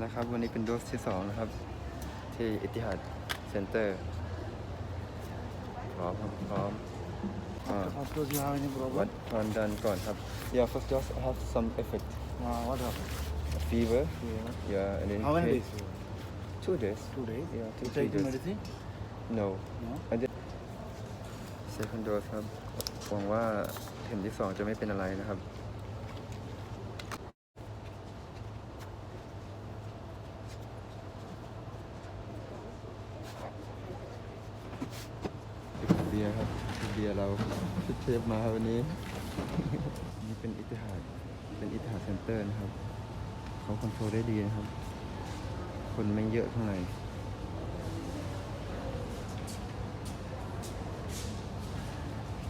แล้วครับ วันนี้เป็นโดสที่สองนะครับ ที่อิติฮัดเซ็นเตอร์พร้อมครับพร้อมอ่า After you have any วัด problem? ความดันก่อนครับ Yeah first dose have some effect Uh, what happened? fever Yeah. yeah and then How many head- days? two days Two days. Yeah, two, You three take the days. medicine? no No. and then second dose ครับหวังว่าเข็มที่สองจะไม่เป็นอะไรนะครับ เบียร์ครับเบียร์เราชุดเชฟมาครับวันนี้ นี่เป็นอิติฮาดเป็นอิติฮาดเซ็นเตอร์นะครับ เขาคอนโทรลได้ดีนะครับ คนไม่เยอะข้างใน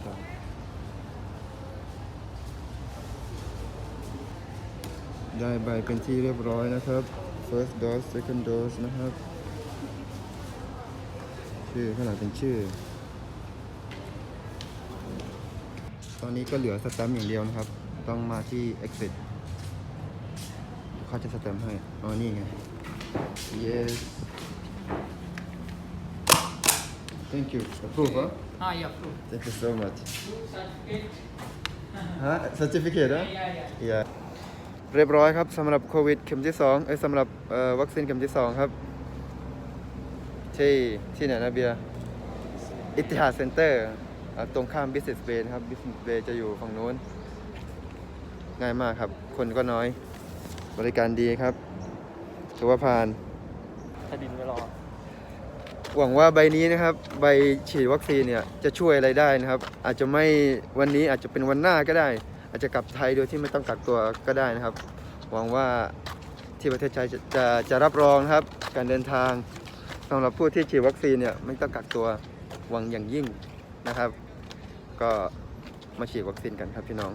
ครับได้ใบเป็นที่เรียบร้อยนะครับ first dose second dose นะครับ ชื่อข้างหลังเป็นชื่อ ตอนนี้ก็เหลือสแตมป์อย่างเดียวนะครับ ต้องมาที่ exit เขาจะสแตมป์ให้ อ๋อ นี่ไง yes thank you approve ฮะ Ah, yeah, proof. thank you so much Certificate. ฮะ certificate ฮะ Yeah, yeah. อย่าเรียบร้อยครับสำหรับโควิดเข็มที่สองเอ้ยสำหรับเอ่อวัคซีนเข็มที่สองครับ ที่ที่ไหนนะเบียร์อิติฮาดเซ็นเตอร์ ตรงข้าม Business Bay นะครับ Business Bay จะอยู่ฝั่งนู้น ง่ายมากครับ คนก็น้อย บริการดีครับถือว่าผ่านถ้าดินไม่รอ หวังว่าใบนี้นะครับ ใบฉีดวัคซีนเนี่ยจะช่วยอะไรได้นะครับ อาจจะไม่วันนี้อาจจะเป็นวันหน้าก็ได้ อาจจะกลับไทยโดยที่ไม่ต้องกักตัวก็ได้นะครับ หวังว่าที่ประเทศไทยจะจะจะรับรองนะครับ การเดินทางสำหรับผู้ที่ฉีดวัคซีนเนี่ยไม่ต้องกักตัวหวังอย่างยิ่ง นะครับ ก็มาฉีดวัคซีนกันครับพี่น้อง